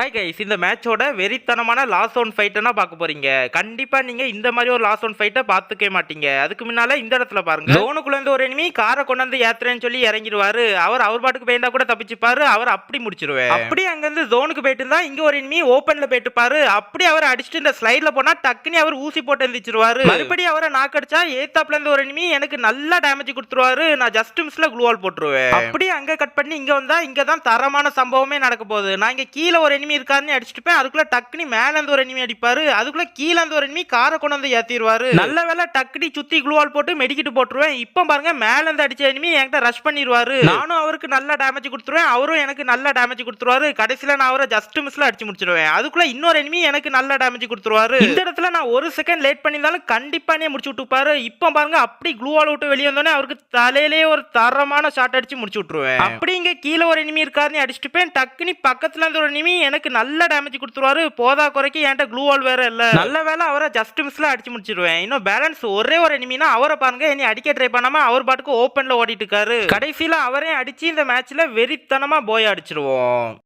Hi guys இந்த மேட்சோட வெறித்தனமான லாஸ் ஒன் ஃபைட்டனா பார்க்க போறீங்க. கண்டிப்பா நீங்க இந்த மாதிரி ஒரு லாஸ் ஒன் ஃபைட்டை பார்த்துக்கவே மாட்டீங்க. அதுக்கு முன்னால இந்த இடத்துல பாருங்க. ஜோனுக்குள்ள இருந்து ஒரு enemy காரை கொண்டு வந்து ஏத்துறேன்னு சொல்லி இறங்கிடுவாரு. அவர் அவர் பாட்டுக்கு போயிருந்தா கூட தப்பிச்சுப்பாரு. அவர் அப்படி முடிச்சிருவாரு அப்படி அங்க இருந்து ஜோனுக்கு போயிட்டு இருந்தா இங்க ஒரு enemy ஓப்பன்ல போயிட்டு பாரு அப்படி அவர் அடிச்சுட்டு இந்த ஸ்லைட்ல போனா டக்குனு அவர் ஊசி போட்டு எந்திரிச்சிருவாரு. மறுபடியும் அவரை நாக்கடிச்சா ஏத்தாப்ல இருந்து ஒரு enemy எனக்கு நல்லா டேமேஜ் கொடுத்துருவாரு. நான் ஜஸ்ட் மிஸ்ல க்ளூவால் போட்டுருவேன். அப்படியே அங்க கட் பண்ணி இங்க வந்தா இங்க தான் தரமான சம்பவமே நடக்க போகுது. நான் இங்க கீழே ஒரு enemy இருக்காருன்னு அடிச்சுட்டுப்பேன். அதுக்குள்ள டக்குனி மேல இருந்து ஒரு enemy அடிப்பாரு. அதுக்குள்ள கீழே இருந்து ஒரு enemy காரை கொண்டு வந்து ஏத்திடுவாரு நல்ல வேலை டக்குனி சுத்தி க்ளூவால் போட்டு மெடிக்கிட்டு போட்டுருவேன். இப்போ பாருங்க மேல இருந்து அடிச்ச enemy என்கிட்ட ரஷ் பண்ணிடுவாரு நானும் அவருக்கு நல்ல டேமேஜ் கொடுத்துருவேன். அவரும் எனக்கு நல்ல டேமேஜ் கொடுத்துருவாரு. கடைசியில நான் அவரை ஜஸ்ட் மிஸ்ல அடிச்சு முடிச்சிருவேன். அதுக்குள்ள இன்னொரு enemy எனக்கு நல்ல டேமேஜ் கொடுத்துருவாரு. இந்த இடத்துல நான் ஒரு செகண்ட் லேட் பண்ணியிருந்தாலும் கண்டிப்பா நீ முடிச்சு விட்டுப்பாரு. இப்போ பாருங்க அப்படி க்ளூவால் விட்டு வெளியே வந்தோடனே அவருக்கு தலையிலே ஒரு தரமான ஷாட் அடிச்சு முடிச்சு விட்டுருவேன். அப்படி இங்க கீழே ஒரு enemy இருக்காருன்னு அடிச்சுட்டுப்பேன். டக்குனி பக்கத்துல இருந்து ஒரு enemy எனக்கு நல்ல டேமேஜ் கொடுத்துருவாரு போதா குறைக்கு என்கிட்ட க்ளூ வால் வேற இல்லை. நல்ல வேலை அவரை ஜஸ்ட் மிஸ்ல அடிச்சு முடிச்சிருவேன். இன்னும் பேலன்ஸ் ஒரே ஒரு எனிமினா அவரை பாருங்க இனி அடிக்க ட்ரை பண்ணாம அவர் பாட்டுக்கு ஓப்பன்ல ஓடிட்டு இருக்காரு. கடைசியில அவரே அடிச்சு இந்த மேட்ச்ல வெறித்தனமா போய் அடிச்சிருவோம்.